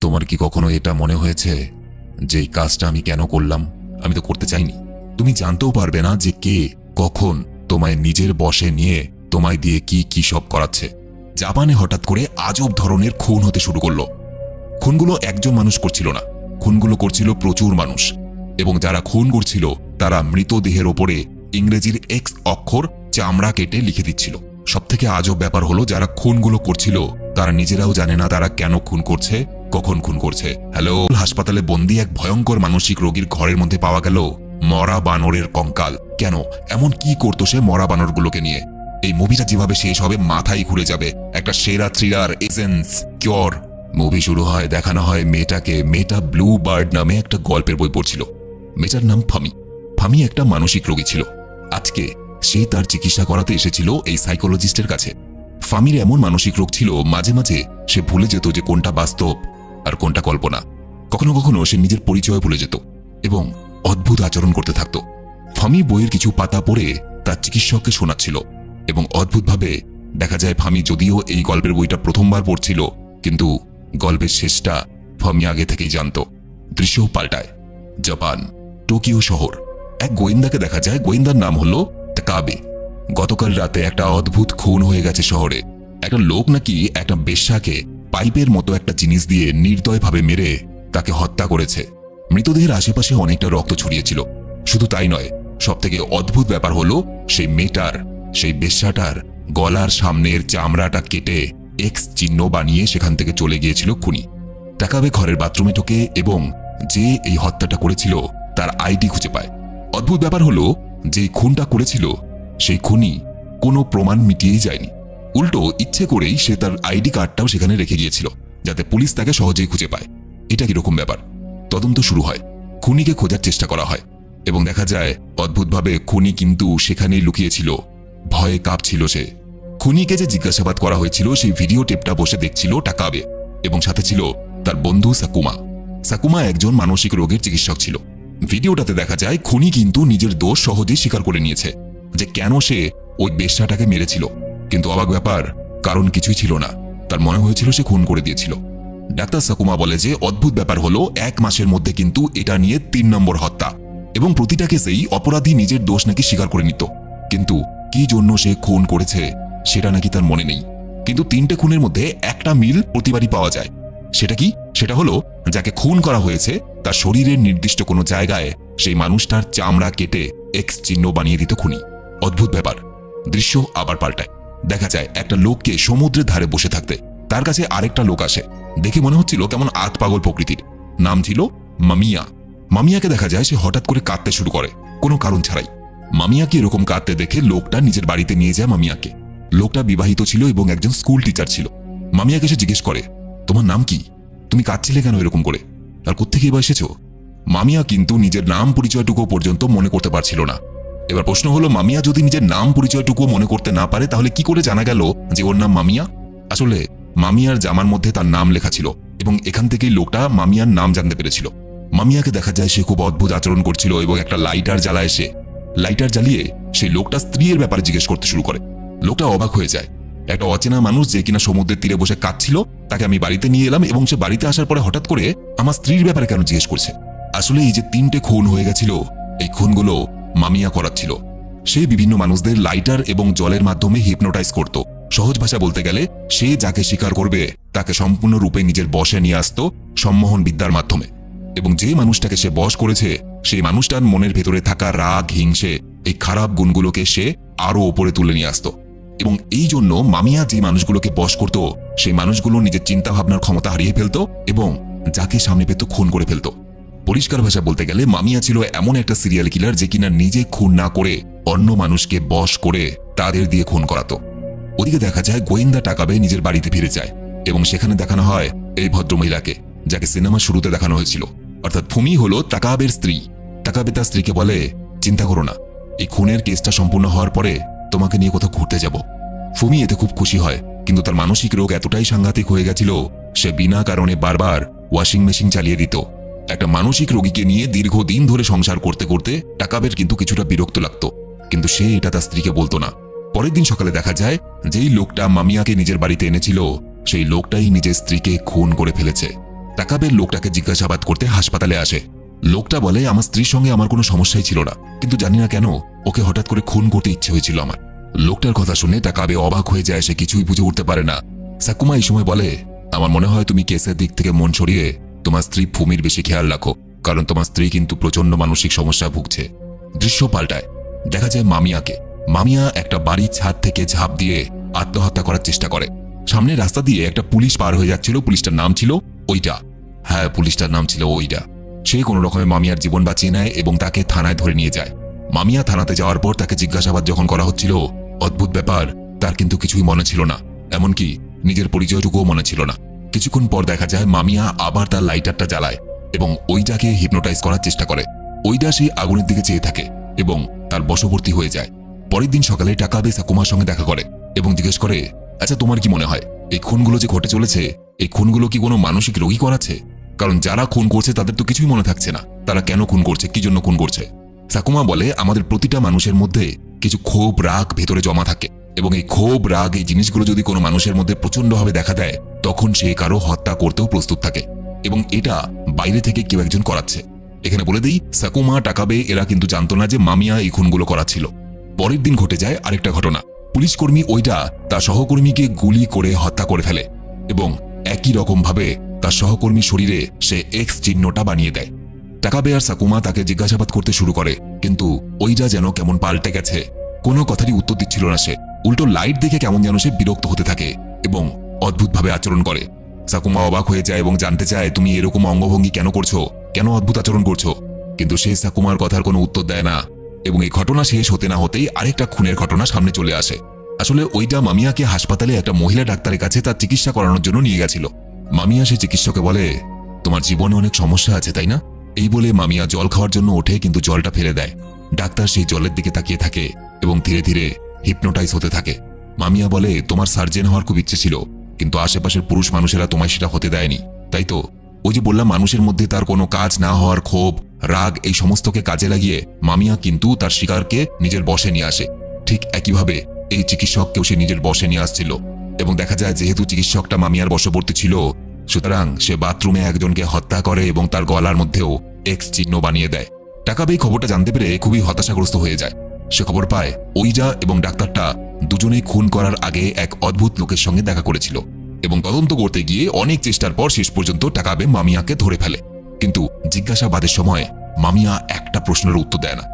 তোমার কি কখনো এটা মনে হয়েছে যে এই কাজটা আমি কেন করলাম? আমি তো করতে চাইনি। তুমি জানতেও পারবে না যে কে কখন তোমায় নিজের বশে নিয়ে তোমায় দিয়ে কি কি সব করাচ্ছে। জাপানে হঠাৎ করে আজব ধরনের খুন হতে শুরু করল। খুনগুলো একজন মানুষ করছিল না। খুনগুলো করছিল প্রচুর মানুষ। এবং যারা খুন করছিল, তারা মৃতদেহের ওপরে ইংরেজির এক্স অক্ষর চামড়া কেটে লিখে দিচ্ছিল। সবথেকে আজব ব্যাপার হলো, যারা খুনগুলো করছিল, তারা নিজেরাও জানে না তারা কেন খুন করছে। কখন খুন করছে? হ্যালো হাসপাতালে বন্দি এক ভয়ঙ্কর মানসিক রোগীর ঘরের মধ্যে পাওয়া গেল মরা বানরের কঙ্কাল। কেন? এমন কি করতো সে মরা বানরগুলোকে নিয়ে? এই মুভিটা যেভাবে শেষ হবে, মাথায় ঘুরে যাবে। একটা সেরা থ্রিলার এসেন্স কিওর মুভি শুরু হয়, দেখানো হয় মেয়েটাকে। মেয়েটা ব্লু বার্ড নামে একটা গল্পের বই পড়ছিল। মেয়েটার নাম ফামি ফামি একটা মানসিক রোগী ছিল। আজকে সে তার চিকিৎসা করাতে এসেছিল এই সাইকোলজিস্টের কাছে। ফামির এমন মানসিক রোগ ছিল, মাঝে মাঝে সে ভুলে যেত যে কোনটা বাস্তব। আর কোনটা কল্পনা? কখনো কখনো সে নিজের পরিচয় ভুলে যেত এবং অদ্ভুত আচরণ করতে থাকত। ফামি বইয়ের কিছু পাতা পড়ে তার চিকিৎসককে শোনাচ্ছিল এবং অদ্ভুতভাবে দেখা যায় ফামি যদিও এই গল্পের বইটা প্রথমবার পড়ছিল, কিন্তু গল্পের শেষটা ফামি আগে থেকেই জানত। দৃশ্যও পাল্টায়। জাপান, টোকিও শহর। এক গোয়েন্দাকে দেখা যায়, গোয়েন্দার নাম হল কাবে গতকাল রাতে একটা অদ্ভুত খুন হয়ে গেছে শহরে। একটা লোক নাকি একটা বেশ্যাকে পাইপের মতো একটা জিনিস দিয়ে নির্দয়ভাবে মেরে তাকে হত্যা করেছে। মৃতদেহের আশেপাশে অনেকটা রক্ত ছড়িয়েছিল। শুধু তাই নয়, সবথেকে অদ্ভুত ব্যাপার হলো সেই মেয়েটার, সেই বেশ্যাটার গলার সামনের চামড়াটা কেটে এক্স চিহ্ন বানিয়ে সেখান থেকে চলে গিয়েছিল খুনি। টাকাবে ঘরের বাথরুমে ঢোকে এবং যে এই হত্যাটা করেছিল তার আইডি খুঁজে পায়। অদ্ভুত ব্যাপার হলো যে খুনটা করেছিল, সেই খুনি কোনো প্রমাণ মিটিয়েই যায়নি। উল্টো ইচ্ছে করেই সে তার আইডি কার্ডটাও সেখানে রেখে গিয়েছিল, যাতে পুলিশ তাকে সহজেই খুঁজে পায়। এটা কীরকম ব্যাপার? তদন্ত শুরু হয়। খুনিকে খোঁজার চেষ্টা করা হয় এবং দেখা যায়, অদ্ভুতভাবে খুনি কিন্তু সেখানেই লুকিয়েছিল। ভয়ে কাঁপছিল সে। খুনিকে যে জিজ্ঞাসাবাদ করা হয়েছিল, সেই ভিডিও টেপটা বসে দেখছিল টাকাবে এবং সাথে ছিল তার বন্ধু সাকুমা। সাকুমা একজন মানসিক রোগের চিকিৎসক ছিল। ভিডিওটাতে দেখা যায়, খুনি কিন্তু নিজের দোষ সহজেই স্বীকার করে নিয়েছে যে কেন সে ওই বেশ্যাটাকে মেরেছিল। কিন্তু অবাক ব্যাপার, কারণ কিছুই ছিল না। তার মনে হয়েছিল সে খুন করে দিয়েছিল। ডাক্তার সাকুমা বলে যে, অদ্ভুত ব্যাপার হলো, এক মাসের মধ্যে কিন্তু এটা নিয়ে তিন নম্বর হত্যা। এবং প্রতিটা কেসেই অপরাধী নিজের দোষ নাকি স্বীকার করে নিত। কিন্তু কি জন্য সে খুন করেছে, সেটা নাকি তার মনে নেই। কিন্তু তিনটে খুনের মধ্যে একটা মিল প্রতিবারই পাওয়া যায়। সেটা কি? সেটা হলো, যাকে খুন করা হয়েছে, তার শরীরের নির্দিষ্ট কোনো জায়গায় সেই মানুষটার চামড়া কেটে এক্স চিহ্ন বানিয়ে দিত খুনি। অদ্ভুত ব্যাপার। দৃশ্য আবার পাল্টায়। দেখা যায় একটা লোককে সমুদ্রের ধারে বসে থাকতে। তার কাছে আরেকটা লোক আসে। দেখে মনে হচ্ছিল কেমন আত পাগল প্রকৃতির। নাম ছিল মামিয়া। মামিয়াকে দেখা যায় সে হঠাৎ করে কাঁদতে শুরু করে। কোনো কারণ ছাড়াই। মামিয়াকে এরকম কাঁদতে দেখে লোকটা নিজের বাড়িতে নিয়ে যায় মামিয়াকে। লোকটা বিবাহিত ছিল এবং একজন স্কুল টিচার ছিল। মামিয়াকে সে জিজ্ঞেস করে, তোমার নাম কি? তুমি কাঁদছিলে কেন এরকম করে? আর কোত্থেকে এবার এসেছ? মামিয়া কিন্তু নিজের নাম পরিচয়টুকু পর্যন্ত মনে করতে পারছিল না। এবার প্রশ্ন হলো, মামিয়া যদি নিজের নাম পরিচয়টুকু মনে করতে না পারে, তাহলে কি করে জানা গেল যে ওর নাম মামিয়া? আসলে, মামিয়ার জামার মধ্যে তার নাম লেখা ছিল এবং এখান থেকেই লোকটা মামিয়ার নাম জানতে পেরেছিল। মামিয়াকে দেখা যায় সে খুব অদ্ভুত আচরণ করছিল এবং একটা লাইটার জ্বালায় সে। লাইটার জ্বালিয়ে সেই লোকটা স্ত্রীর ব্যাপারে জিজ্ঞেস করতে শুরু করে। লোকটা অবাক হয়ে যায়। একটা অচেনা মানুষ যে কিনা সমুদ্রের তীরে বসে কাঁদছিল, তাকে আমি বাড়িতে নিয়ে এলাম এবং সে বাড়িতে আসার পরে হঠাৎ করে আমার স্ত্রীর ব্যাপারে কেন জিজ্ঞেস করছে? আসলে এই যে তিনটে খুন হয়ে গেছিল, এই খুনগুলো মামিয়া করাচ্ছিল। সে বিভিন্ন মানুষদের লাইটার এবং জলের মাধ্যমে হিপনোটাইজ করত। সহজ ভাষা বলতে গেলে, সে যাকে স্বীকার করবে, তাকে সম্পূর্ণরূপে নিজের বশে নিয়ে আসত সম্মোহন বিদ্যার মাধ্যমে। এবং যে মানুষটাকে সে বশ করেছে, সেই মানুষটার মনের ভেতরে থাকা রাগ, হিংসে, এই খারাপ গুণগুলোকে সে আরও ওপরে তুলে নিয়ে আসত। এবং এই জন্য মামিয়া যে মানুষগুলোকে বশ করত, সেই মানুষগুলো নিজের চিন্তা ভাবনার ক্ষমতা হারিয়ে ফেলত এবং যাকে সামনে পেত খুন করে ফেলত। পরিষ্কার ভাষা বলতে গেলে মামিয়া ছিল এমন একটা সিরিয়াল কিলার যে কিনা নিজে খুন না করে অন্য মানুষকে বশ করে তাদের দিয়ে খুন করাতো। ওদিকে দেখা যায় গোয়েন্দা টাকাবে নিজের বাড়িতে ফিরে যায় এবং সেখানে দেখানো হয় এই ভদ্রমহিলাকে যাকে সিনেমা শুরুতে দেখানো হয়েছিল। অর্থাৎ ফুমি হলো টাকাবের স্ত্রী। তাকাবে তার স্ত্রীকে বলে, চিন্তা করো না, এই খুনের কেসটা সম্পূর্ণ হওয়ার পরে তোমাকে নিয়ে কোথাও ঘুরতে যাব। ফুমি এতে খুব খুশি হয়, কিন্তু তার মানসিক রোগ এতটাই সাংঘাতিক হয়ে গেছিল, সে বিনা কারণে বারবার ওয়াশিং মেশিন চালিয়ে দিত। একটা মানসিক রোগীকে নিয়ে দীর্ঘদিন ধরে সংসার করতে করতে টাকাবের কিন্তু কিছুটা বিরক্ত লাগতো। কিন্তু সে এটা তার স্ত্রীকে বলতো না। পরের দিন সকালে দেখা যায়, যেই লোকটা মামিয়াকে নিজের বাড়িতে এনেছিল, সেই লোকটাই নিজের স্ত্রীকে খুন করে ফেলেছে। টাকাবের লোকটাকে জিজ্ঞাসাবাদ করতে হাসপাতালে আসে। লোকটা বলে, আমার স্ত্রীর সঙ্গে আমার কোনো সমস্যাই ছিল না। কিন্তু জানি না কেন, ওকে হঠাৎ করে খুন করতে ইচ্ছে হয়েছিল আমার। লোকটার কথা শুনে টাকাবে অবাক হয়ে যায়, সে কিছুই বুঝে উঠতে পারে না। সাকুমা এই সময় বলে, আমার মনে হয় তুমি কেসের দিক থেকে মন সরিয়ে তোমার স্ত্রী ভূমির বেশি খেয়াল রাখো, কারণ তোমার স্ত্রী কিন্তু প্রচণ্ড মানসিক সমস্যায় ভুগছে। দৃশ্য পাল্টায়। দেখা যায় মামিয়াকে। মামিয়া একটা বাড়ির ছাদ থেকে ঝাঁপ দিয়ে আত্মহত্যা করার চেষ্টা করে। সামনে রাস্তা দিয়ে একটা পুলিশ পার হয়ে যাচ্ছিল, পুলিশটার নাম ছিল ওইটা। হ্যাঁ পুলিশটার নাম ছিল ওইটা। সে কোনো রকমে মামিয়ার জীবন বাঁচিয়ে নেয় এবং তাকে থানায় ধরে নিয়ে যায়। মামিয়া থানাতে যাওয়ার পর তাকে জিজ্ঞাসাবাদ যখন করা হচ্ছিল, অদ্ভুত ব্যাপার, তার কিন্তু কিছুই মনে ছিল না। এমনকি নিজের পরিচয়টুকুও মনে ছিল না। কিছুক্ষণ পর দেখা যায় মামিয়া আবার তার লাইটারটা জ্বালায় এবং ওইটাকে হিপনোটাইজ করার চেষ্টা করে। ওইটা সেই আগুনের দিকে চেয়ে থাকে এবং তার বশবর্তী হয়ে যায়। পরের দিন সকালে টাকা টাকাবে সাকুমার সঙ্গে দেখা করে এবং জিজ্ঞেস করে আচ্ছা তোমার কি মনে হয়, এই খুনগুলো যে ঘটে চলেছে, এই খুনগুলো কি কোনো মানসিক রোগী করাচ্ছে? কারণ যারা খুন করছে তাদের তো কিছুই মনে থাকছে না। তারা কেন খুন করছে? কি জন্য খুন করছে? সাকুমা বলে, আমাদের প্রতিটা মানুষের মধ্যে কিছু ক্ষোভ, রাগ ভেতরে জমা থাকে। এবং এই ক্ষোভ, রাগ, এই জিনিসগুলো যদি কোনো মানুষের মধ্যে প্রচন্ডভাবে দেখা দেয়, তখন সে কারও হত্যা করতেও প্রস্তুত থাকে। এবং এটা বাইরে থেকে কেউ একজন করাচ্ছে। এখানে বলে দিই সাকুমা টাকাবে এরা কিন্তু জানতো না যে মামিয়া এই খুনগুলো করাচ্ছিল। পরের দিন ঘটে যায় আরেকটা ঘটনা। পুলিশ কর্মী ওইটা তার সহকর্মীকে গুলি করে হত্যা করে ফেলে এবং একই রকমভাবে তার সহকর্মী শরীরে সে এক্স চিহ্নটা বানিয়ে দেয়। টাকাবে আর সাকুমা তাকে জিজ্ঞাসাবাদ করতে শুরু করে, কিন্তু ওইটা যেন কেমন পাল্টে গেছে, কোনো কথারই উত্তর দিচ্ছিল না সে। উল্টো লাইট দেখে কেমন যেন সে বিরক্ত হতে থাকে এবং অদ্ভুতভাবে আচরণ করে। সাকুমা অবাক হয়ে যায় এবং জানতে চায়, তুমি এরকম অঙ্গভঙ্গি কেন করছ? কেন অদ্ভুত আচরণ করছ? কিন্তু সে সাকুমার কথার কোনো উত্তর দেয় না এবং এই ঘটনা শেষ হতে না হতেই আরেকটা খুনের ঘটনা সামনে চলে আসে। আসলে ওইটা মামিয়াকে হাসপাতালে একটা মহিলা ডাক্তারের কাছে তার চিকিৎসা করানোর জন্য নিয়ে গেছিল। মামিয়া সে চিকিৎসককে বলে, তোমার জীবনে অনেক সমস্যা আছে, তাই না? এই বলে মামিয়া জল খাওয়ার জন্য ওঠে, কিন্তু জলটা ফেলে দেয়। ডাক্তার সেই জলের দিকে তাকিয়ে থাকে এবং ধীরে ধীরে হিপনোটাইজ হতে থাকে। মামিয়া বলে, তোমার সার্জেন হওয়ার খুব ইচ্ছে ছিল, কিন্তু আশেপাশের পুরুষ মানুষেরা তোমায় সেটা হতে দেয়নি। তাই তো, ওই যে বললাম, মানুষের মধ্যে তার কোনো কাজ না হওয়ার ক্ষোভ, রাগ, এই সমস্তকে কাজে লাগিয়ে মামিয়া কিন্তু তার শিকারকে নিজের বশে নিয়ে আসে। ঠিক একইভাবে এই চিকিৎসককেও সে নিজের বশে নিয়ে আসছিল। এবং দেখা যায়, যেহেতু চিকিৎসকটা মামিয়ার বশবর্তী ছিল, সুতরাং সে বাথরুমে একজনকে হত্যা করে এবং তার গলার মধ্যেও এক্স চিহ্ন বানিয়ে দেয়। টাকাবে এই খবরটা জানতে পেরে খুবই হতাশাগ্রস্ত হয়ে যায়। সে খবর পায় ওইজা এবং ডাক্তারটা দুজনেই খুন করার আগে এক অদ্ভুত লোকের সঙ্গে দেখা করেছিল এবং তদন্ত করতে গিয়ে অনেক চেষ্টার পর শেষ পর্যন্ত টাকাবে মামিয়াকে ধরে ফেলে। কিন্তু জিজ্ঞাসাবাদের সময় মামিয়া একটা প্রশ্নের উত্তর দেয় না।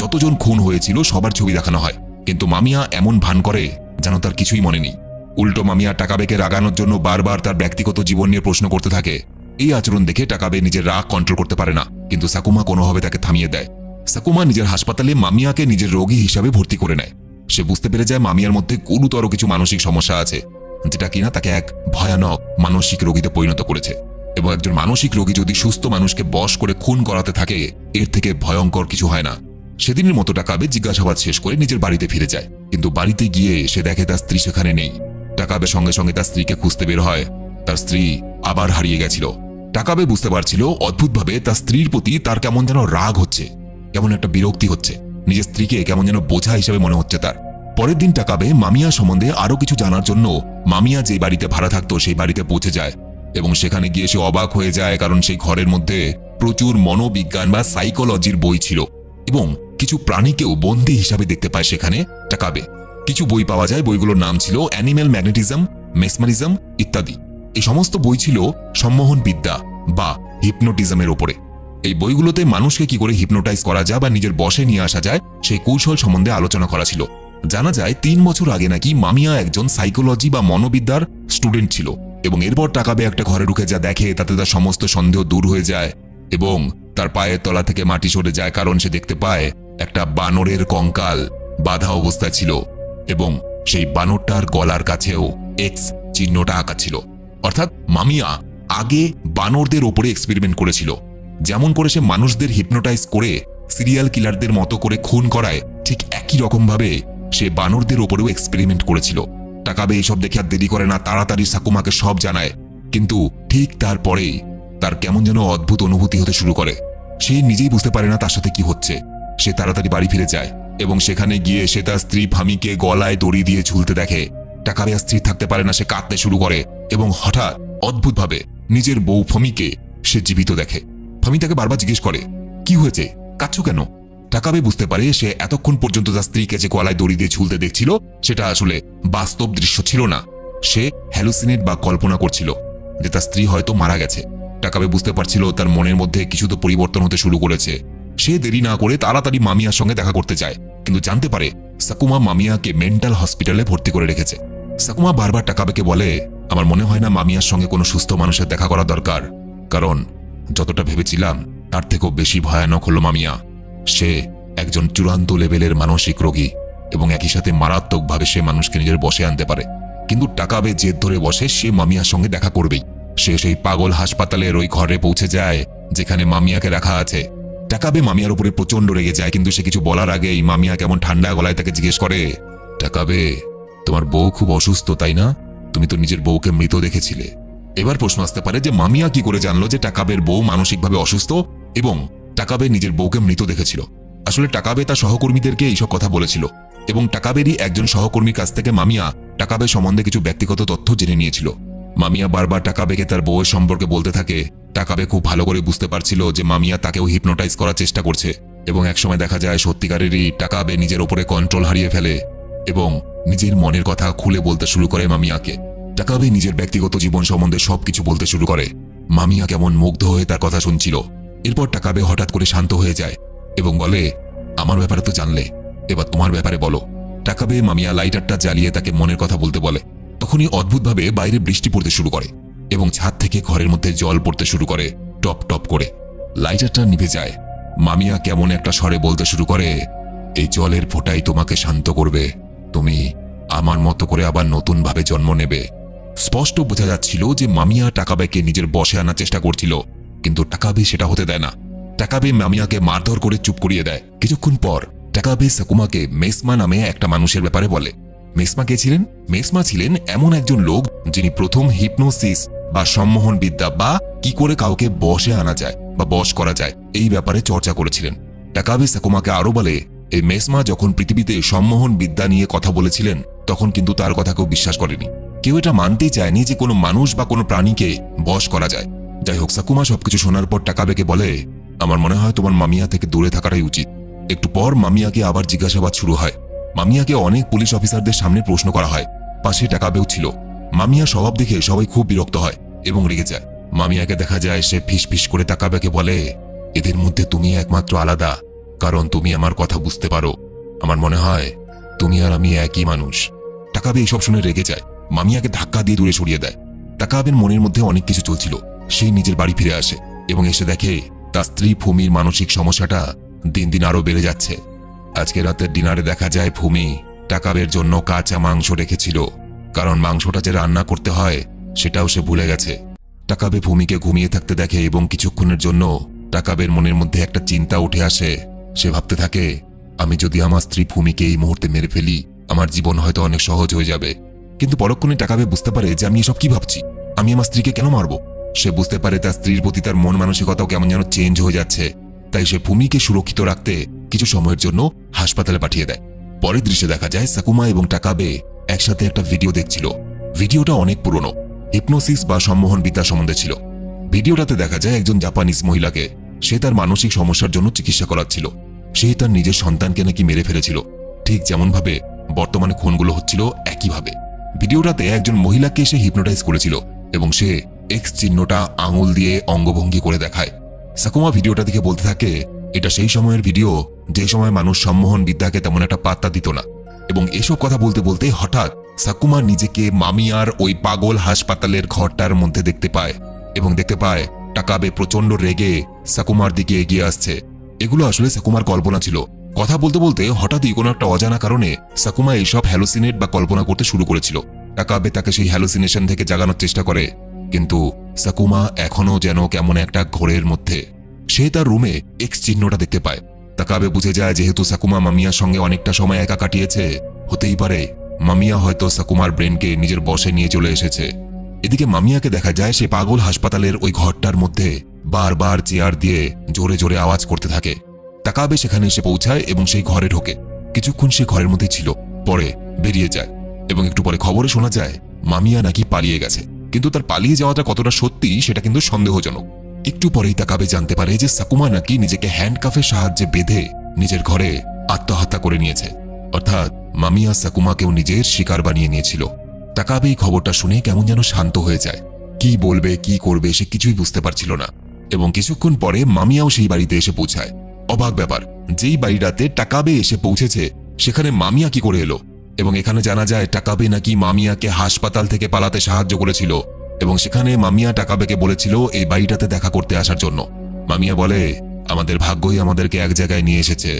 যতজন খুন হয়েছিল সবার ছবি দেখানো হয়, কিন্তু মামিয়া এমন ভান করে যেন তার কিছুই মনে নেই। উল্টো মামিয়া টাকাবেকে রাগানোর জন্য বারবার তার ব্যক্তিগত জীবন নিয়ে প্রশ্ন করতে থাকে। এই আচরণ দেখে টাকাবে নিজের রাগ কন্ট্রোল করতে পারে না, কিন্তু সাকুমা কোনোভাবে তাকে থামিয়ে দেয়। সাকুমা নিজের হাসপাতালে মামিয়াকে নিজের রোগী হিসাবে ভর্তি করে নেয়। সে বুঝতে পেরে যায় মামিয়ার মধ্যে গুরুতর কিছু মানসিক সমস্যা আছে, যেটা কিনা তাকে এক ভয়ানক মানসিক রোগীতে পরিণত করেছে। এবং একজন মানসিক রোগী যদি সুস্থ মানুষকে বশ করে খুন করাতে থাকে, এর থেকে ভয়ঙ্কর কিছু হয় না। সেদিনের মতো টাকাবে জিজ্ঞাসাবাদ শেষ করে নিজের বাড়িতে ফিরে যায়। কিন্তু বাড়িতে গিয়ে সে দেখে তার স্ত্রী সেখানে নেই। টাকাবে সঙ্গে সঙ্গে তার স্ত্রীকে খুঁজতে বের হয়। তার স্ত্রী আবার হারিয়ে গেছিল। টাকাবে বুঝতে পারছিল অদ্ভুতভাবে তার স্ত্রীর প্রতি তার কেমন যেন রাগ হচ্ছে। কেমন একটা বিরক্তি হচ্ছে। নিজের স্ত্রীকে কেমন যেন বোঝা হিসেবে মনে হচ্ছে তার। পরের দিন টাকাবে মামিয়া সম্বন্ধে আরও কিছু জানার জন্য মামিয়া যে বাড়িতে ভাড়া থাকতো সেই বাড়িতে পৌঁছে যায় এবং সেখানে গিয়ে সে অবাক হয়ে যায় কারণ সেই ঘরের মধ্যে প্রচুর মনোবিজ্ঞান বা সাইকোলজির বই ছিল এবং কিছু প্রাণীকেও বন্দী হিসাবে দেখতে পায় সেখানে টাকাবে। কিছু বই পাওয়া যায়, বইগুলোর নাম ছিল অ্যানিম্যাল ম্যাগনেটিজম, মেসমারিজম ইত্যাদি। এই সমস্ত বই ছিল সম্মোহন বিদ্যা বা হিপনোটিজমের ওপরে। এই বইগুলোতে মানুষকে কি করে হিপনোটাইজ করা যায় বা নিজের বসে নিয়ে আসা যায়, সেই কৌশল সম্বন্ধে আলোচনা করা ছিল। জানা যায়, তিন বছর আগে নাকি মামিয়া একজন সাইকোলজি বা মনোবিদ্যার স্টুডেন্ট ছিল এবং এরপর টাকা টাকাবে একটা ঘরে ঢুকে যা দেখে, তাতে তার সমস্ত সন্দেহ দূর হয়ে যায় এবং তার পায়ের তলা থেকে মাটি সরে যায় কারণ সে দেখতে পায় একটা বানরের কঙ্কাল বাধা অবস্থায় ছিল এবং সেই বানরটার গলার কাছেও এক্স চিহ্নটা আঁকা ছিল। অর্থাৎ মামিয়া আগে বানরদের ওপরে এক্সপেরিমেন্ট করেছিল। যেমন করে সে মানুষদের হিপনোটাইজ করে সিরিয়াল কিলারদের মতো করে খুন করায়, ঠিক একই রকমভাবে সে বানরদের ওপরেও এক্সপেরিমেন্ট করেছিল। টাকাবে এইসব দেখে আর দেরি করে না, তাড়াতাড়ি সাকুমাকে সব জানায়। কিন্তু ঠিক তারপরেই তার কেমন যেন অদ্ভুত অনুভূতি হতে শুরু করে। সে নিজেই বুঝতে পারে না তার সাথে কি হচ্ছে। সে তাড়াতাড়ি বাড়ি ফিরে যায় এবং সেখানে গিয়ে সে তার স্ত্রী ফামিকে গলায় দড়ি দিয়ে ঝুলতে দেখে। টাকাবে আর স্থির থাকতে পারে না, সে কাঁদতে শুরু করে এবং হঠাৎ অদ্ভুতভাবে নিজের বউ ফমিকে সে জীবিত দেখে। ফমি তাকে বারবার জিজ্ঞেস করে, কি হয়েছে? কাচ্ছ কেন? টাকাবে বুঝতে পারে সে এতক্ষণ পর্যন্ত তার স্ত্রীকে যে গলায় দড়ি দিয়ে ঝুলতে দেখছিল, সেটা আসলে বাস্তব দৃশ্য ছিল না। সে হ্যালুসিনেট বা কল্পনা করছিল যে তার স্ত্রী হয়তো মারা গেছে। টাকাবে বুঝতে পারছিল তার মনের মধ্যে কিছু তো পরিবর্তন হতে শুরু করেছে। সে দেরি না করে তাড়াতাড়ি মামিয়ার সঙ্গে দেখা করতে চায় কিন্তু জানতে পারে সাকুমা মামিয়াকে মেন্টাল হসপিটালে ভর্তি করে রেখেছে। সাকুমা বারবার টাকাবেকে বলে, আমার মনে হয় না মামিয়ার সঙ্গে কোনো সুস্থ মানুষের দেখা করা দরকার। কারণ যতটা ভেবেছিলাম, তার থেকেও বেশি ভয়ানক হলো মামিয়া। সে একজন চূড়ান্ত লেভেলের মানসিক রোগী এবং একই সাথে মারাত্মকভাবে সে মানুষকে নিজের বসে আনতে পারে। কিন্তু টাকাবে জেদ ধরে বসে সে মামিয়ার সঙ্গে দেখা করবেই। সে সেই পাগল হাসপাতালের ওই ঘরে পৌঁছে যায়, যেখানে মামিয়াকে রাখা আছে। টাকাবে মামিয়ার উপরে প্রচণ্ড রেগে যায়, কিন্তু সে কিছু বলার আগেই মামিয়া কেমন ঠান্ডা গলায় তাকে জিজ্ঞেস করে টাকাবে তোমার বউ খুব অসুস্থ, তাই না? তুমি তো নিজের বউকে মৃত দেখেছিলে। এবার প্রশ্ন আসতে পারে যে মামিয়া কি করে জানলো যে টাকাবের বউ মানসিকভাবে অসুস্থ এবং টাকাবে নিজের বউকে মৃত দেখেছিল? আসলে টাকাবে তার সহকর্মীদেরকে এইসব কথা বলেছিল এবং টাকাবেরই একজন সহকর্মীর কাছ থেকে মামিয়া টাকাবে সম্বন্ধে কিছু ব্যক্তিগত তথ্য জেনে নিয়েছিল। মামিয়া বারবার টাকাবেকে তার বউয়ের সম্পর্কে বলতে থাকে। টাকাবে খুব ভালো করে বুঝতে পারছিল যে মামিয়া তাকেও হিপনোটাইজ করার চেষ্টা করছে এবং একসময় দেখা যায় সত্যিকারেরই টাকাবে নিজের ওপরে কন্ট্রোল হারিয়ে ফেলে এবং নিজের মনের কথা খুলে বলতে শুরু করে মামিয়াকে। টাকাবে নিজের ব্যক্তিগত জীবন সম্বন্ধে সবকিছু বলতে শুরু করে। মামিয়া কেমন মুগ্ধ হয়ে তার কথা শুনছিল। এরপর টাকাবে হঠাৎ করে শান্ত হয়ে যায় এবং বলে, আমার ব্যাপারে তো জানলে। এবার তোমার ব্যাপারে বলো। টাকাবে মামিয়া লাইটারটা জ্বালিয়ে তাকে মনের কথা বলতে বলে। তখনই অদ্ভুতভাবে বাইরে বৃষ্টি পড়তে শুরু করে এবং ছাদ থেকে ঘরের মধ্যে জল পড়তে শুরু করে টপ টপ করে। লাইটারটা নিভে যায়। মামিয়া কেমন একটা স্বরে বলতে শুরু করে, এই জলের ফোঁটাই তোমাকে শান্ত করবে। তুমি আমার মতো করে আবার নতুনভাবে জন্ম নেবে। স্পষ্ট বোঝা যাচ্ছিল যে মামিয়া টাকাবেকে নিজের বসে আনার চেষ্টা করছিল, কিন্তু টাকাবে সেটা হতে দেয় না। টাকাবে মামিয়াকে মারধর করে চুপ করিয়ে দেয়। কিছুক্ষণ পর টাকাবে সাকুমাকে মেসমা নামে একটা মানুষের ব্যাপারে বলে। মেসমা কে ছিলেন? মেসমা ছিলেন এমন একজন লোক যিনি প্রথম হিপনোসিস বা সম্মোহন বিদ্যা বা কি করে কাউকে বসে আনা যায় বা বশ করা যায় এই ব্যাপারে চর্চা করেছিলেন। টাকাবে সাকুমাকে আরও বলে, এই মেসমা যখন পৃথিবীতে সম্মোহন বিদ্যা নিয়ে কথা বলেছিলেন, তখন কিন্তু তার কথা কেউ বিশ্বাস করেনি। কেউ এটা মানতেই চায়নি যে কোনো মানুষ বা কোনো প্রাণীকে বশ করা যায়। যাই হোক সাকুমা সবকিছু শোনার পর টাকাবেকে বলে, আমার মনে হয় তোমার মামিয়া থেকে দূরে থাকাটাই উচিত। একটু পর মামিয়াকে আবার জিজ্ঞাসাবাদ শুরু হয়। মামিয়াকে অনেক পুলিশ অফিসারদের সামনে প্রশ্ন করা হয়। পাশে টাকাবেও ছিল। মামিয়া স্বভাব দেখে সবাই খুব বিরক্ত হয় এবং রেগে যায়। মামিয়াকে দেখা যায় সে ফিস ফিস করে তাকাবেকে বলে, এদের মধ্যে তুমি একমাত্র আলাদা, কারণ তুমি আমার কথা বুঝতে পারো। আমার মনে হয় তুমি আর আমি একই মানুষ। টাকাবে এইসব শুনে রেগে যায়। মামিয়াকে ধাক্কা দিয়ে দূরে সরিয়ে দেয়। টাকাবের মনের মধ্যে অনেক কিছু চলছিল। সে নিজের বাড়ি ফিরে আসে এবং এসে দেখে তার স্ত্রী ভূমির মানসিক সমস্যাটা দিন দিন আরও বেড়ে যাচ্ছে। আজকে রাতের ডিনারে দেখা যায় ভূমি টাকাবের জন্য কাঁচা মাংস রেখেছিল। কারণ মাংসটা যে রান্না করতে হয়, সেটাও সে ভুলে গেছে। টাকাবে ভূমিকে ঘুমিয়ে থাকতে দেখে এবং কিছুক্ষণের জন্য টাকাবের মনের মধ্যে একটা চিন্তা উঠে আসে। সে ভাবতে থাকে, আমি যদি আমার স্ত্রী ভূমিকে এই মুহূর্তে মেরে ফেলি, আমার জীবন হয়তো অনেক সহজ হয়ে যাবে। কিন্তু পরক্ষণে টাকাবে বুঝতে পারে যে আমি এসব কি ভাবছি। আমি আমার স্ত্রীকে কেন মারবো? সে বুঝতে পারে তার স্ত্রীর প্রতি তার মন মানসিকতাও কেমন যেন চেঞ্জ হয়ে যাচ্ছে। তাই সে ভূমিকে সুরক্ষিত রাখতে কিছু সময়ের জন্য হাসপাতালে পাঠিয়ে দেয়। পরের দৃশ্যে দেখা যায় সাকুমা এবং টাকাবে একসাথে একটা ভিডিও দেখছিল। ভিডিওটা অনেক পুরনো। হিপনোসিস বা সম্মোহন বিদ্যা সম্বন্ধে ছিল। ভিডিওটাতে দেখা যায় একজন জাপানিজ মহিলাকে। সে তার মানসিক সমস্যার জন্য চিকিৎসা করাচ্ছিল। সে তার নিজের সন্তানকে নাকি মেরে ফেলেছিল। ঠিক যেমনভাবে বর্তমানে খুনগুলো হচ্ছিল একইভাবে। ভিডিওটাতে একজন মহিলাকে সে হিপনোটাইজ করেছিল এবং সে এক্স চিহ্নটা আঙুল দিয়ে অঙ্গভঙ্গি করে দেখায়। সাকুমা ভিডিওটা দেখে বলতে থাকে, এটা সেই সময়ের ভিডিও, যে সময় মানুষ সম্মোহন বিদ্যাকে তেমন একটা পাত্তা দিত না। এবং এসব কথা বলতে বলতে হঠাৎ সাকুমা নিজেকে মামিয়ার ওই পাগল হাসপাতালের ঘরটার মধ্যে দেখতে পায় এবং দেখতে পায়, টাকাবে প্রচণ্ড রেগে সাকুমার দিকে এগিয়ে আসছে। এগুলো আসলে সাকুমার কল্পনা ছিল। কথা বলতে বলতে হঠাৎই কোনো একটা অজানা কারণে সাকুমা এইসব হ্যালোসিনেট বা কল্পনা করতে শুরু করেছিল। টাকাবে তাকে সেই হ্যালোসিনেশন থেকে জাগানোর চেষ্টা করে, কিন্তু সাকুমা এখনও যেন কেমন একটা ঘোরের মধ্যে। সে তার রুমে এক্স চিহ্নটা দেখতে পায়। তাকাবে বুঝে যায় যেহেতু সাকুমা মামিয়ার সঙ্গে অনেকটা সময় একা কাটিয়েছে। হতেই পারে মামিয়া হয়তো সাকুমার ব্রেনকে নিজের বসে নিয়ে চলে এসেছে। এদিকে মামিয়াকে দেখা যায় সে পাগল হাসপাতালের ওই ঘরটার মধ্যে বারবার চেয়ার দিয়ে জোরে জোরে আওয়াজ করতে থাকে। তাকাবে সেখানে এসে পৌঁছায় এবং সেই ঘরে ঢোকে। কিছুক্ষণ সে ঘরের মধ্যে ছিল, পরে বেরিয়ে যায় এবং একটু পরে খবরে শোনা যায়, মামিয়া নাকি পালিয়ে গেছে। কিন্তু তার পালিয়ে যাওয়াটা কতটা সত্যি সেটা কিন্তু সন্দেহজনক। একটু পরেই তাকাবে জানতে পারে যে সাকুমা নাকি নিজেকে হ্যান্ডকাফের সাহায্যে বেঁধে নিজের ঘরে আত্মহত্যা করে নিয়েছে। অর্থাৎ মামিয়া সাকুমাকেও নিজের শিকার বানিয়ে নিয়েছিল। তাকাবে এই খবরটা শুনে কেমন যেন শান্ত হয়ে যায়। কি বলবে, কি করবে সে কিছুই বুঝতে পারছিল না। এবং কিছুক্ষণ পরে মামিয়াও সেই বাড়িতে এসে পৌঁছায়। অবাক ব্যাপার। যেই বাড়িটাতে টাকাবে এসে পৌঁছেছে, সেখানে মামিয়া কি করে এলো? এবং এখানে জানা যায় টাকাবে নাকি মামিয়াকে হাসপাতাল থেকে পালাতে সাহায্য করেছিল এবং সেখানে মামিয়া টাকাবেকে বলেছিল এই বাড়িটাতে দেখা করতে আসার জন্য। মামিয়া বলে, আমাদের ভাগ্যই আমাদেরকে এক জায়গায় নিয়ে এসেছে,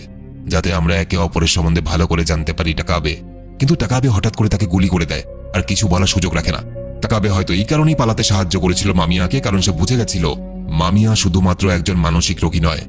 যাতে আমরা একে অপরের সম্বন্ধে ভালো করে জানতে পারি টাকাবে কিন্তু টাকাবে হঠাৎ করে তাকে গুলি করে দেয় আর কিছু বলার সুযোগ রাখে না। টাকাবে হয়তো এই কারণেই পালাতে সাহায্য করেছিল মামিয়াকে, কারণ সে বুঝে গেছিল, মামিয়া শুধুমাত্র একজন মানসিক রোগী নয়,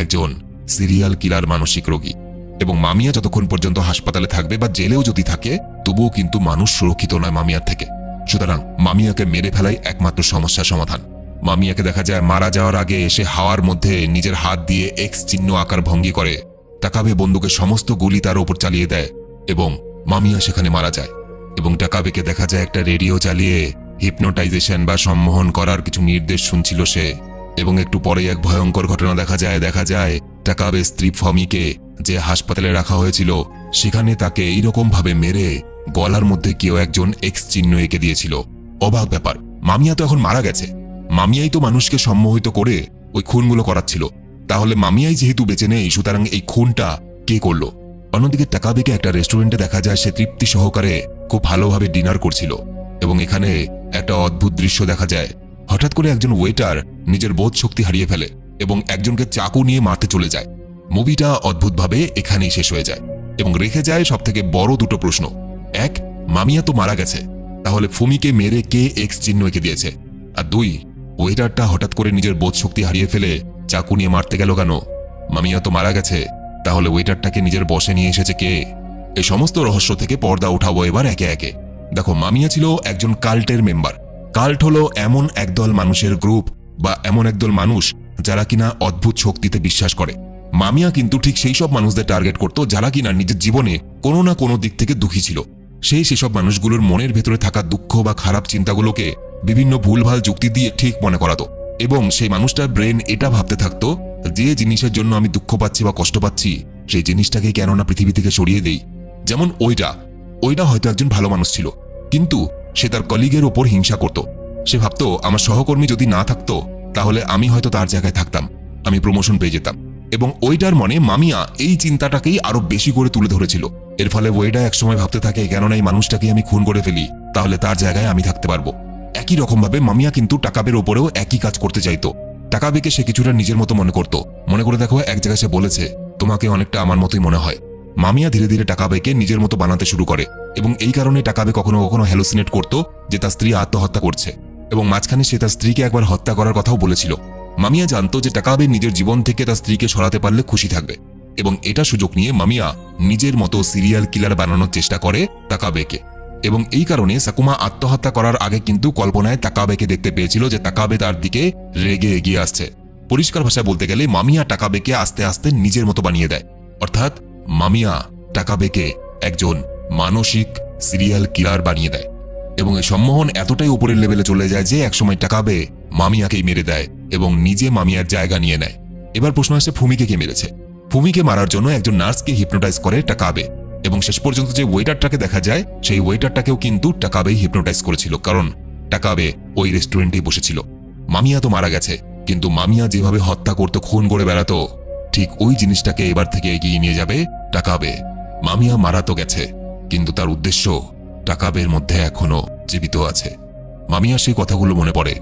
একজন সিরিয়াল কিলার মানসিক রোগী। এবং মামিয়া যতক্ষণ পর্যন্ত হাসপাতালে থাকবে বা জেলেও যদি থাকে, তবুও কিন্তু মানুষ সুরক্ষিত নয় মামিয়ার থেকে। সুতরাং মামিয়াকে মেরে ফেলাই একমাত্র সমস্যার সমাধান। মামিয়াকে দেখা যায় মারা যাওয়ার আগে এসে হাওয়ার মধ্যে নিজের হাত দিয়ে এক্স চিহ্ন আকার ভঙ্গি করে তাকাবে বন্দুকের সমস্ত গুলি তার ওপর চালিয়ে দেয় এবং মামিয়া সেখানে মারা যায়। এবং টাকাবেকে দেখা যায় একটা রেডিও চালিয়ে হিপনোটাইজেশন বা সম্মোহন করার কিছু নির্দেশ শুনছিল সে। এবং একটু পরে এক ভয়ঙ্কর ঘটনা দেখা যায় দেখা যায় টাকাবে স্ত্রী ফমিকে যে হাসপাতালে রাখা হয়েছিল, সেখানে তাকে এইরকম ভাবে মেরে গলার মধ্যে কেউ একজন এক্স চিহ্ন এঁকে দিয়েছিল। অবাক ব্যাপার, মামিয়া তো এখন মারা গেছে। মামিয়াই তো মানুষকে সম্মোহিত করে ওই খুনগুলো করাচ্ছিল। তাহলে মামিয়াই যেহেতু বেঁচে নেই, সুতরাং এই খুনটা কে করল? অন্যদিকে টাকাবেকে একটা রেস্টুরেন্টে দেখা যায় সে তৃপ্তি সহকারে খুব ভালোভাবে ডিনার করছিল। এবং এখানে একটা অদ্ভুত দৃশ্য দেখা যায়। হঠাৎ করে একজন ওয়েটার নিজের বোধ শক্তি হারিয়ে ফেলে। এবং একজনকে চাকু নিয়ে মারতে চলে যায়। মুভিটা অদ্ভুতভাবে এখানেই শেষ হয়ে যায় এবং রেখে যায় সব থেকে বড় দুটো প্রশ্ন। এক, মামিয়া তো মারা গেছে। তাহলে ফুমিকে মেরে কে এক্স চিহ্ন এঁকে দিয়েছে? আর দুই, ওয়েটারটা হঠাৎ করে নিজের বোধ শক্তি হারিয়ে ফেলে চাকু নিয়ে মারতে গেল কেন? মামিয়া তো মারা গেছে। তাহলে ওয়েটারটাকে নিজের বসে নিয়ে এসেছে কে? এই সমস্ত রহস্য থেকে পর্দা উঠাবো এবার একে একে। দেখো, মামিয়া ছিল একজন কাল্টের মেম্বার। কাল্ট হলো এমন একদল মানুষের গ্রুপ বা এমন একদল মানুষ যারা কিনা অদ্ভুত শক্তিতে বিশ্বাস করে। মামিয়া কিন্তু ঠিক সেই সব মানুষদের টার্গেট করত যারা কিনা নিজের জীবনে কোনো না কোনো দিক থেকে দুঃখী ছিল। সেই সেসব মানুষগুলোর মনের ভেতরে থাকা দুঃখ বা খারাপ চিন্তাগুলোকে বিভিন্ন ভুলভাল যুক্তি দিয়ে ঠিক মনে করাতো। এবং সেই মানুষটার ব্রেন এটা ভাবতে থাকতো, যে জিনিসের জন্য আমি দুঃখ পাচ্ছি বা কষ্ট পাচ্ছি, সেই জিনিসটাকে কেননা পৃথিবী থেকে সরিয়ে দেই। যেমন ওইটা ওইটা হয়তো একজন ভালো মানুষ ছিল, কিন্তু সে তার কলিগের ওপর হিংসা করত। সে ভাবতো, আমার সহকর্মী যদি না থাকতো তাহলে আমি হয়তো তার জায়গায় থাকতাম। আমি প্রমোশন পেয়ে যেতাম। এবং ওইটার মনে মামিয়া এই চিন্তাটাকেই আরও বেশি করে তুলে ধরেছিল। এর ফলে ওয়েডা একসময় ভাবতে থাকে, কেননা এই মানুষটাকে আমি খুন করে ফেলি, তাহলে তার জায়গায় আমি থাকতে পারব। একই রকমভাবে মামিয়া কিন্তু টাকাবের ওপরেও একই কাজ করতে চাইতো। টাকাবেকে সে কিছুটা নিজের মতো মনে করত। মনে করে দেখো, এক জায়গায় সে বলেছে, তোমাকে অনেকটা আমার মতোই মনে হয়। মামিয়া ধীরে ধীরে টাকাবেকে নিজের মতো বানাতে শুরু করে এবং এই কারণে টাকাবে কখনো কখনো হ্যালোসিনেট করত যে তার স্ত্রী আত্মহত্যা করছে। এবং মাঝখানে সে তার স্ত্রীকে একবার হত্যা করার কথাও বলেছিল। মামিয়া জানতো যে টাকাবে নিজের জীবন থেকে তার স্ত্রীকে সরাতে পারলে খুশি থাকবে এবং এটা সুযোগ নিয়ে মামিয়া নিজের মতো সিরিয়াল কিলার বানানোর চেষ্টা করে তাকাবেকে। এবং এই কারণে সাকুমা আত্মহত্যা করার আগে কিন্তু কল্পনায় তাকাবেকে দেখতে পেয়েছিল যে তাকাবে তার দিকে রেগে এগিয়ে আসছে। পরিষ্কার ভাষায় বলতে গেলে মামিয়া টাকাবেকে আস্তে আস্তে নিজের মতো বানিয়ে দেয়। অর্থাৎ মামিয়া টাকাবেকে একজন মানসিক সিরিয়াল কিলার বানিয়ে দেয়। এবং এই সম্মোহন এতটাই উপরের লেভেলে চলে যায় যে একসময় টাকাবে মামিয়াকেই মেরে দেয় এবং নিজে মামিয়ার জায়গা নিয়ে নেয়। এবার প্রশ্ন আসছে ফুমিকে কে মেরেছে? ফুমিকে মারার জন্য একজন নার্সকে হিপনোটাইজ করে টাকাবে এবং শেষ পর্যন্ত যে ওয়েটারটাকে দেখা যায়, সেই ওয়েটারটাকেও কিন্তু টাকাবেই হিপনোটাইজ করেছিল, কারণ টাকাবে ওই রেস্টুরেন্টেই বসেছিল। মামিয়া তো মারা গেছে, কিন্তু মামিয়া যেভাবে হত্যা করতে, খুন করে বেড়াতো, ঠিক ওই জিনিসটাকে এবার থেকে এগিয়ে নিয়ে যাবে টাকাবে। মামিয়া মারা তো গেছে, কিন্তু তার উদ্দেশ্য টাকাবের মধ্যে এখনও জীবিত আছে। মামিয়া সেই কথাগুলো মনে পড়ে,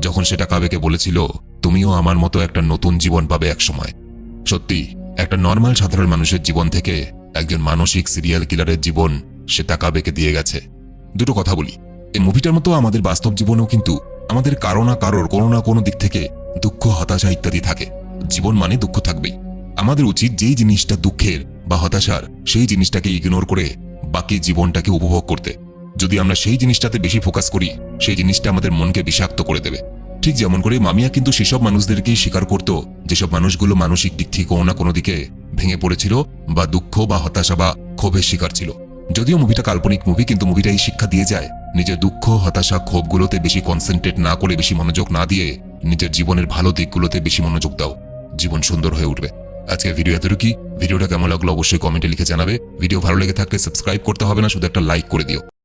যখন সে টাকাবেকে বলেছিল, তুমিও আমার মতো একটা নতুন জীবন পাবে একসময়। সত্যি, একটা নর্মাল সাধারণ মানুষের জীবন থেকে একজন মানসিক সিরিয়াল কিলারের জীবন সে তাকাবেকে দিয়ে গেছে। দুটো কথা বলি। এই মুভিটার মতো আমাদের বাস্তব জীবনেও কিন্তু আমাদের কারও না কারোর, কোনো না কোনো দিক থেকে দুঃখ, হতাশা ইত্যাদি থাকে। জীবন মানে দুঃখ থাকবেই। আমাদের উচিত যেই জিনিসটা দুঃখের বা হতাশার, সেই জিনিসটাকে ইগনোর করে বাকি জীবনটাকে উপভোগ করতে। যদি আমরা সেই জিনিসটাতে বেশি ফোকাস করি, সেই জিনিসটা আমাদের মনকে বিষাক্ত করে দেবে। ঠিক যেমন করে মামিয়া কিন্তু সেসব মানুষদেরকেই স্বীকার করত, যেসব মানুষগুলো মানসিক দিক থেকে কোনো না কোনো দিকে ভেঙে পড়েছিল বা দুঃখ বা হতাশা বা ক্ষোভের শিকার ছিল। যদিও মুভিটা কাল্পনিক মুভি, কিন্তু মুভিটা এই শিক্ষা দিয়ে যায়, নিজের দুঃখ, হতাশা, ক্ষোভগুলোতে বেশি কনসেন্ট্রেট না করে, বেশি মনোযোগ না দিয়ে নিজের জীবনের ভালো দিকগুলোতে বেশি মনোযোগ দাও। জীবন সুন্দর হয়ে উঠবে। আজকের ভিডিও এতটুকুই। ভিডিওটা কেমন লাগল অবশ্যই কমেন্টে লিখে জানাবে। ভিডিও ভালো লেগে থাকলে সাবস্ক্রাইব করতে হবে না, শুধু একটা লাইক করে দিও।